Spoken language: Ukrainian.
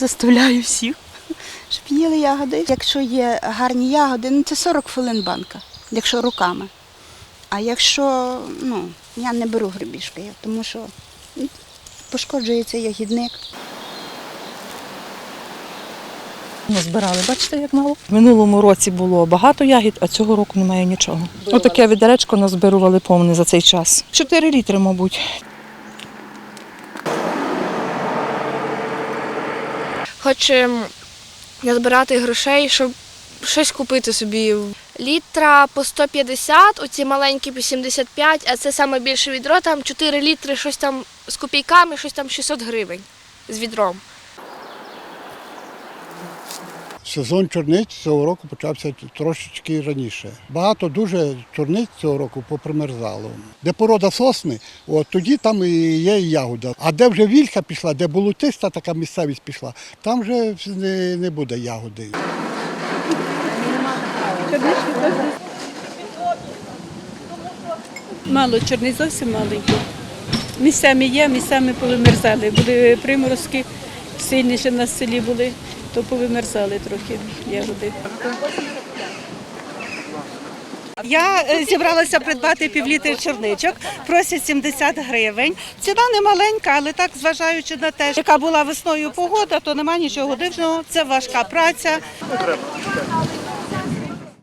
Заставляю всіх, щоб їли ягоди. Якщо є гарні ягоди, ну це 40 хвилин банка, якщо руками. А якщо ну, я не беру грибішки, тому що ну, пошкоджується ягідник. Назбирали, бачите, як мало. В минулому році було багато ягід, а цього року немає нічого. Отаке відеречко назбирували повне за цей час. Чотири літри, мабуть. Хочемо назбирати грошей, щоб щось купити собі. Літра по 150, оці маленькі по 75, а це саме більше відро, там 4 літри, щось там з копійками, щось там 600 гривень з відром. Сезон чорниць цього року почався трошечки раніше. Багато дуже чорниць цього року попримерзало. Де порода сосни, от тоді там і є ягода. А де вже вільха пішла, де болотиста така місцевість пішла, там вже не, не буде ягоди. Мало чорниць, зовсім маленько. Місцями є, місцями повимерзали. Були приморозки сильніше на селі були, то повимерзали трохи ягоди. Я е, зібралася придбати півлітри черничок, просять 70 гривень. Ціна не маленька, але так, зважаючи на те, яка була весною погода, то нема нічого дивного. Це важка праця.